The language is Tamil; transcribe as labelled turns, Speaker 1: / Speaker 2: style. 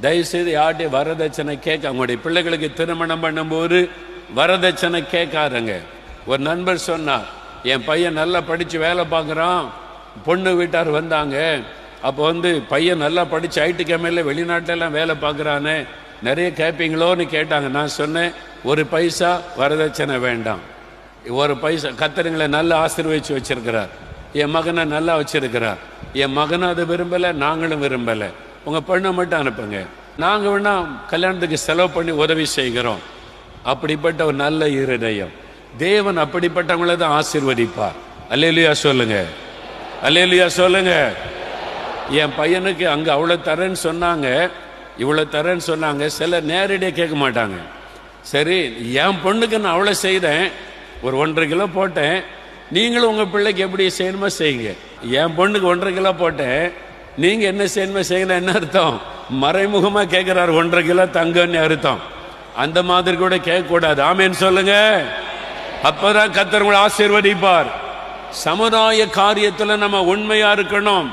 Speaker 1: தயவுசெய்து யார்கிட்டயும் வரதட்சணை கேட்க அவங்களுடைய பிள்ளைகளுக்கு திருமணம் பண்ணும்போது வரதட்சணை கேட்காருங்க ஒரு நண்பர் சொன்னார் என் பையன் நல்லா படித்து வேலை பார்க்குறான். பொண்ணு வீட்டார் வந்தாங்க. அப்போ வந்து பையன் நல்லா படித்து ஐடி கம்பெனியில் வெளிநாட்டிலலாம் வேலை பார்க்குறானே. நிறைய கேட்பீங்களோன்னு கேட்டாங்க. நான் சொன்னேன் ஒரு பைசா வரதட்சணை வேண்டாம். ஒரு பைசா கத்தருங்களை நல்லா ஆசீர்வதிச்சு வச்சுருக்கிறார். என் மகனை நல்லா வச்சுருக்கிறார். என் மகனும் அதை விரும்பலை நாங்களும் விரும்பலை. உங்கள் பெண்ணை மட்டும் அனுப்புங்க. நாங்கள் வேணா கல்யாணத்துக்கு செலவு பண்ணி உதவி செய்கிறோம். அப்படிப்பட்ட ஒரு நல்ல இருதயம். தேவன் அப்படிப்பட்டவங்கள தான் ஆசிர்வதிப்பார். அல்லேலியா சொல்லுங்க. அல்லேலியா சொல்லுங்க. என் பையனுக்கு அங்கே அவ்வளோ தரேன்னு சொன்னாங்க. இவ்வளோ தரேன்னு சொன்னாங்க. சில நேரடியாக கேட்க மாட்டாங்க. சரி என் பொண்ணுக்கு நான் அவ்வளோ செய்கிறேன் ஒரு ஒன்றரை கிலோ போட்டேன். நீங்களும் உங்கள் பிள்ளைக்கு எப்படி செய்யணுமோ செய்யுங்க. என் பொண்ணுக்கு ஒன்றரை கிலோ போட்டேன். நீங்கள் என்ன சேன்மை செய்யணும் என்ன அர்த்தம்? மறைமுகமாக கேட்குறாரு ஒன்றரை கிலோ தங்கன்னு அர்த்தம். அந்த மாதிரி கூட கேட்கக்கூடாது ஆமேன்னு சொல்லுங்க. அப்பதான் கத்தர் உங்களை ஆசீர்வதிப்பார். சமுதாய காரியத்தில் நம்ம உண்மையா இருக்கணும்.